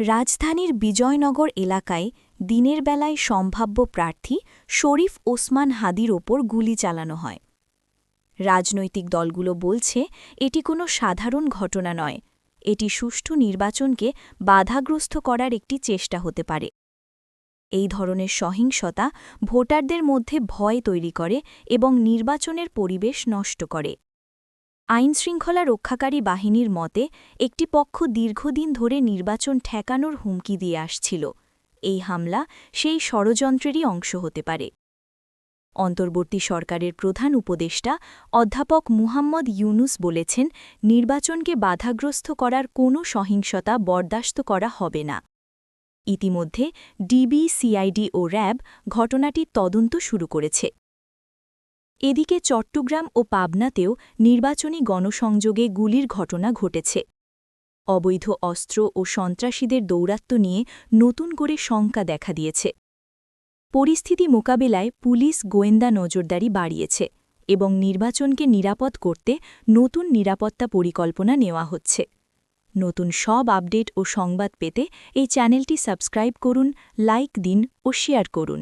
রাজধানীর বিজয়নগর এলাকায় দিনের বেলায় সম্ভাব্য প্রার্থী শরীফ ওসমান হাদির ওপর গুলি চালানো হয়। রাজনৈতিক দলগুলো বলছে, এটি কোনো সাধারণ ঘটনা নয়। এটি সুষ্ঠু নির্বাচনকে বাধাগ্রস্ত করার একটি চেষ্টা হতে পারে। এই ধরনের সহিংসতা ভোটারদের মধ্যে ভয় তৈরি করে এবং নির্বাচনের পরিবেশ নষ্ট করে। আইনশৃঙ্খলা রক্ষাকারী বাহিনীর মতে, একটি পক্ষ দীর্ঘদিন ধরে নির্বাচন ঠেকানোর হুমকি দিয়ে আসছিল। এই হামলা সেই ষড়যন্ত্রেরই অংশ হতে পারে। অন্তর্বর্তী সরকারের প্রধান উপদেষ্টা অধ্যাপক মুহাম্মদ ইউনুস বলেছেন, নির্বাচনকে বাধাগ্রস্ত করার কোনো সহিংসতা বরদাস্ত করা হবে না। ইতিমধ্যে ডিবি, সিআইডি ও র্যাব ঘটনাটির তদন্ত শুরু করেছে। এদিকে চট্টগ্রাম ও পাবনাতেও নির্বাচনী গণসংযোগে গুলির ঘটনা ঘটেছে। অবৈধ অস্ত্র ও সন্ত্রাসীদের দৌরাত্ম্য নিয়ে নতুন করে শঙ্কা দেখা দিয়েছে। পরিস্থিতি মোকাবেলায় পুলিশ গোয়েন্দা নজরদারি বাড়িয়েছে এবং নির্বাচনকে নিরাপদ করতে নতুন নিরাপত্তা পরিকল্পনা নেওয়া হচ্ছে। নতুন সব আপডেট ও সংবাদ পেতে এই চ্যানেলটি সাবস্ক্রাইব করুন, লাইক দিন ও শেয়ার করুন।